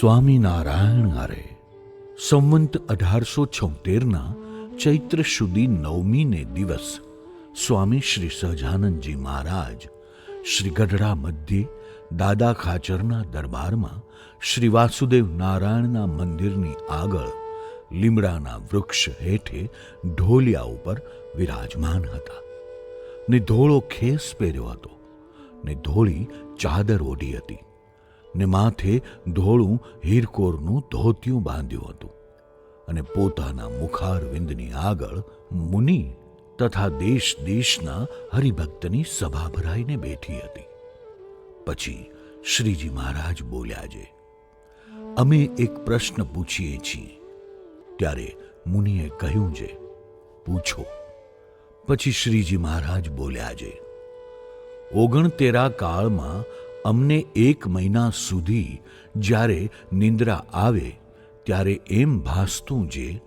સ્વામિનારાયણ આરે, સંવંત અઢારસો છોતેરના ચૈત્ર સુધી નવમીને દિવસ સ્વામી શ્રી સહજાનંદજી મહારાજ શ્રી ગઢડા મધ્યે દાદા ખાચરના દરબારમાં શ્રી વાસુદેવ નારાયણના મંદિરની આગળ લીમડાના વૃક્ષ હેઠે ઢોલિયા ઉપર વિરાજમાન હતા. ને ધોળો ખેસ પહેર્યો હતો, ને ધોળી ચાદર ઓઢી હતી. ને માથે ધોળું હીરકોરનું ધોતિયું બાંધ્યું હતું. અને પોતાના મુખારવિંદની આગળ મુનિ તથા દેશ દેશના હરિભક્તની સભા ભરાઈને બેઠી હતી. પછી શ્રીજી મહારાજ બોલ્યા છે, અમે એક પ્રશ્ન પૂછીએ છીએ. ત્યારે મુનિએ કહ્યું છે, પૂછો. પછી શ્રીજી મહારાજ બોલ્યા છે, ઓગણતેરા કાળમાં અમને એક મહિના સુધી જ્યારે નિંદ્રા આવે, ત્યારે એમ ભાસતું જે,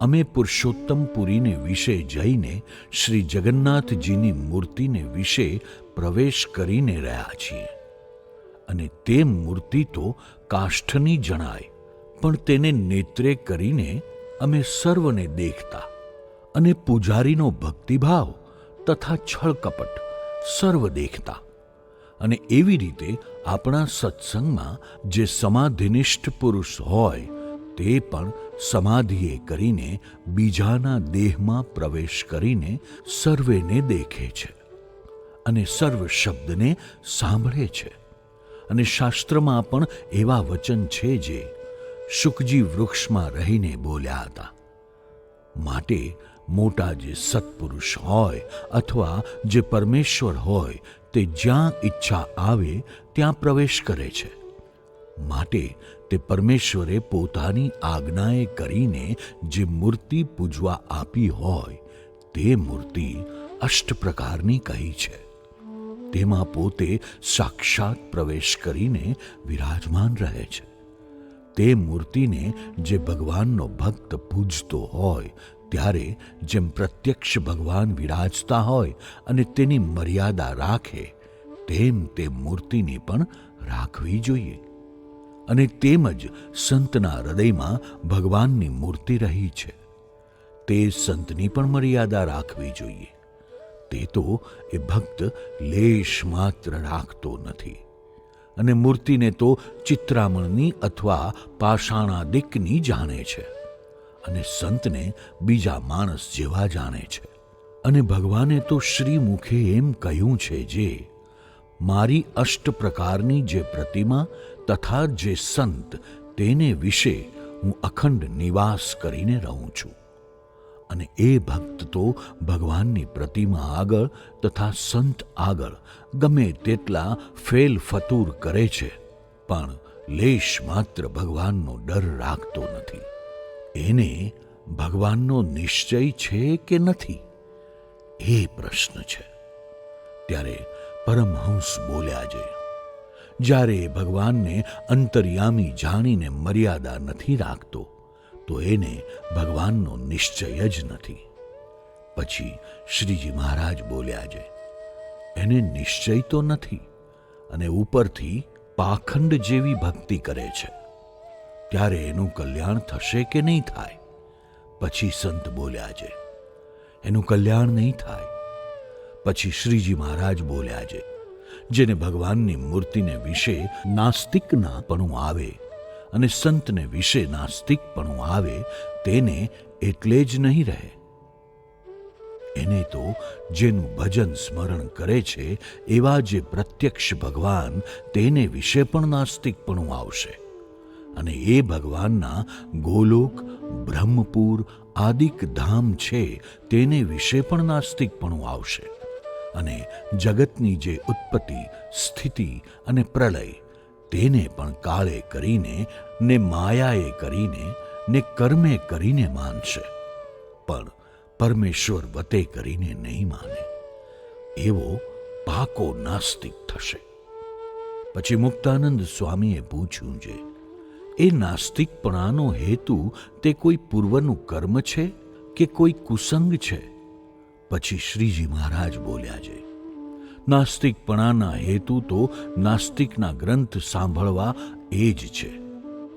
અમે પુરુષોત્તમપુરીને વિશે જઈને શ્રી જગન્નાથજીની મૂર્તિને વિશે પ્રવેશ કરીને રહ્યા છીએ. અને તે મૂર્તિ તો કાષ્ઠની જણાય, પણ તેને નેત્રે કરીને અમે સર્વને દેખતા અને પૂજારીનો ભક્તિભાવ તથા છળકપટ સર્વ દેખતા. અને એવી રીતે આપણા સત્સંગમાં જે સમાધિનિષ્ઠ પુરુષ હોય, તે પણ સમાધિએ કરીને બીજાના દેહમાં પ્રવેશ કરીને સર્વેને દેખે છે અને સર્વ શબ્દને સાંભળે છે. અને શાસ્ત્રમાં પણ એવા વચન છે જે શુકજી વૃક્ષમાં રહીને બોલ્યા હતા. માટે મોટા જે સત્પુરુષ હોય અથવા જે પરમેશ્વર હોય તે જ્યાં ઈચ્છા આવે, ત્યાં પ્રવેશ કરે છે. માટે તે પરમેશ્વરે પોતાની આજ્ઞાએ કરીને જે મૂર્તિ પૂજવા આપી હોય, તે મૂર્તિ અષ્ટ પ્રકારની કહી છે. તેમાં પોતે સાક્ષાત પ્રવેશ કરીને વિરાજમાન રહે છે. તે મૂર્તિને જે ભગવાનનો ભક્ત પૂજતો હોય, ત્યારે જેમ પ્રત્યક્ષ ભગવાન વિરાજતા હોય અને તેની મર્યાદા રાખે, તેમ તે મૂર્તિની પણ રાખવી જોઈએ. અને તેમજ સંતના હૃદયમાં ભગવાનની મૂર્તિ રહી છે. તે સંતની પણ મર્યાદા રાખવી જોઈએ. તે તો એ ભક્ત લેશ માત્ર રાખતો નથી. અને મૂર્તિને તો ચિત્રામણની અથવા પાષાણાદિકની જાણે છે અને સંતને બીજા માણસ જેવા જાણે છે. અને ભગવાને તો શ્રી મુખે એમ કહ્યું છે જે, મારી અષ્ટ પ્રકારની જે પ્રતિમા તથા જે સંત, તેને વિશે હું અખંડ નિવાસ કરીને રહું છું. અને એ ભક્ત તો ભગવાનની પ્રતિમા આગળ તથા સંત આગળ ગમે તેટલા ફેલ ફતૂર કરે છે, પણ લેશ માત્ર ભગવાનનો ડર રાખતો નથી. એને ભગવાનનો નિશ્ચય છે કે નથી? એ પ્રશ્ન છે. ત્યારે પરમહંસ બોલ્યા છે, જ્યારે ભગવાનને અંતર્યામી જાણીને મર્યાદા નથી રાખતો તો એને ભગવાનનો નિશ્ચય જ નથી. પછી શ્રીજી મહારાજ બોલ્યા છે, એને નિશ્ચય તો નથી અને ઉપરથી પાખંડ જેવી ભક્તિ કરે છે. ત્યારે એનું કલ્યાણ થશે કે નહીં થાય? પછી સંત બોલ્યા છે, એનું કલ્યાણ નહીં થાય. પછી શ્રીજી મહારાજ બોલ્યા છે, જેને ભગવાનની મૂર્તિને વિશે નાસ્તિકનાપણું આવે અને સંતને વિશે નાસ્તિકપણું આવે તેને એટલે જ નહીં રહે. એને તો જેનું ભજન સ્મરણ કરે છે, એવા જે પ્રત્યક્ષ ભગવાન તેને વિશે પણ નાસ્તિકપણું આવશે. અને એ ભગવાનના ગોલોક, બ્રહ્મપુર, આદિક ધામ છે, તેને વિશે પણ નાસ્તિકપણું આવશે. અને જગતની જે ઉત્પત્તિ, સ્થિતિ અને પ્રલય તેને પણ કાળે કરીને, ને માયાએ કરીને, ને કર્મે કરીને માનશે. પણ પરમેશ્વર વતે કરીને નહીં માને. એવો પાકો નાસ્તિક થશે. પછી મુક્તાનંદ સ્વામીએ પૂછ્યું છે એ નાસ્તિકપણાનો હેતુ તે કોઈ પૂર્વનું કર્મ છે કે કોઈ કુસંગ છે? પછી શ્રીજી મહારાજ બોલ્યા છે નાસ્તિકપણાના હેતુ તો નાસ્તિકના ગ્રંથ સાંભળવા એ જ છે.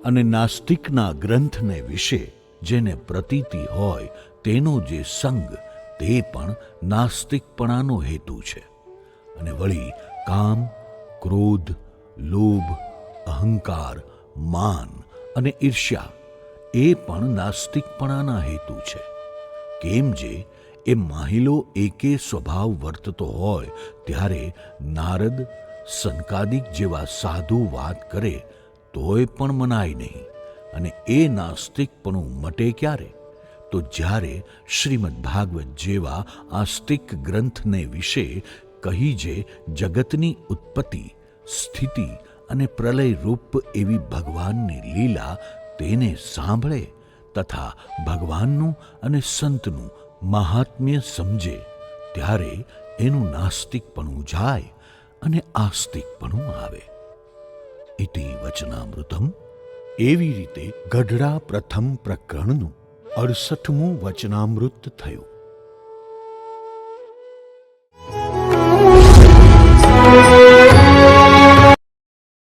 અને નાસ્તિકના ગ્રંથને વિશે જેને પ્રતીતિ હોય તેનો જે સંગ, તે પણ નાસ્તિકપણાનો હેતુ છે. અને વળી કામ, ક્રોધ, લોભ, અહંકાર, માન અને ઈર્ષ્યા એ પણ નાસ્તિકપણાના હેતુ છે. કેમ જે એ માહિલો એકે સ્વભાવ વર્તતો હોય, ત્યારે નારદ સંકાદિક જેવા સાધુ વાત કરે, તોય પણ મનાય નહીં. અને એ નાસ્તિકપણું મટે ક્યારે? તો જ્યારે શ્રીમદ ભાગવત જેવા આસ્તિક ગ્રંથને વિશે કહી જે જગતની ઉત્પત્તિ, સ્થિતિ અને પ્રલય રૂપ એવી ભગવાનની લીલા, તેને સાંભળે તથા ભગવાનનું અને સંતનું મહાત્મ્ય સમજે ત્યારે એનું નાસ્તિકપણું જાય અને આસ્તિકપણું આવે. ઇતિ વચનામૃતમ. એવી રીતે ગઢડા પ્રથમ પ્રકરણનું અડસઠમું વચનામૃત થયું.